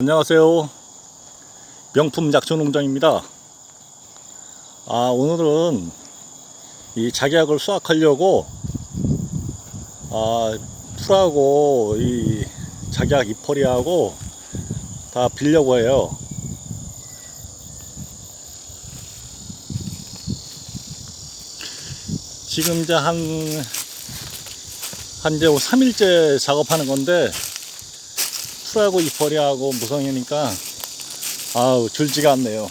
안녕하세요. 명품 약초농장입니다. 아, 오늘은 이 작약을 수확하려고 아, 풀하고 이 작약 이포리하고 다 빌려고 해요. 지금 이제 한, 한 이제 3일째 작업하는 건데 풀하고 이포리하고 무성이니까 아우 줄지가 않네요.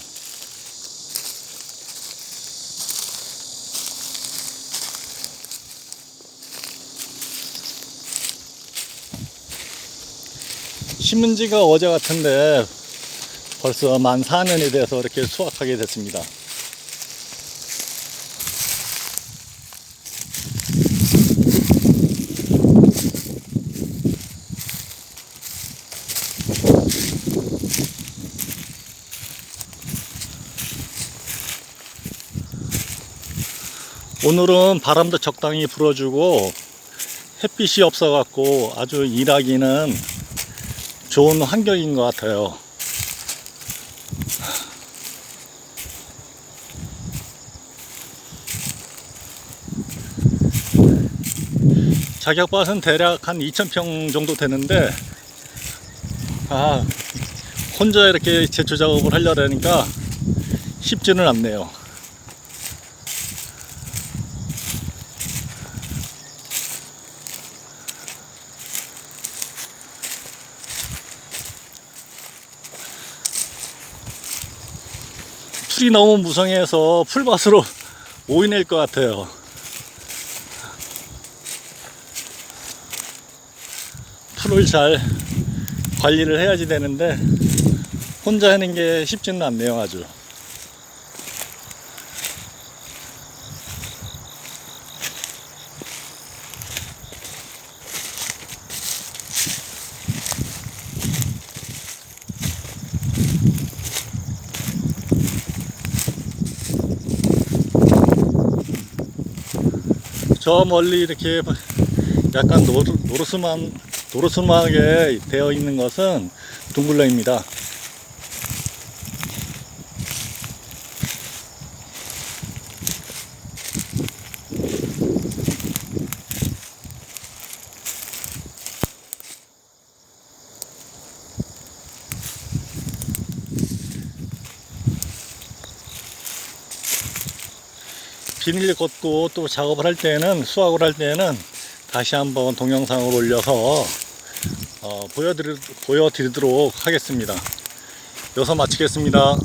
심은 지가 어제 같은데 벌써 만 4년이 돼서 이렇게 수확하게 됐습니다. 오늘은 바람도 적당히 불어주고 햇빛이 없어갖고 아주 일하기는 좋은 환경인 것 같아요. 자격밭은 대략 한 2,000평 정도 되는데, 아, 혼자 이렇게 제초 작업을 하려니까 쉽지는 않네요. 풀이 너무 무성해서 풀밭으로 오인할 것 같아요. 풀을 잘 관리를 해야지 되는데 혼자 하는 게 쉽지는 않네요 아주. 저 멀리 이렇게 약간 노르, 노르스만, 노르스막에 되어 있는 것은 둥글레입니다. 비닐 걷고 또 작업을 할 때는 수확을 할 때는 다시 한번 동영상을 올려서 어, 보여드리, 보여드리도록 하겠습니다. 여기서 마치겠습니다.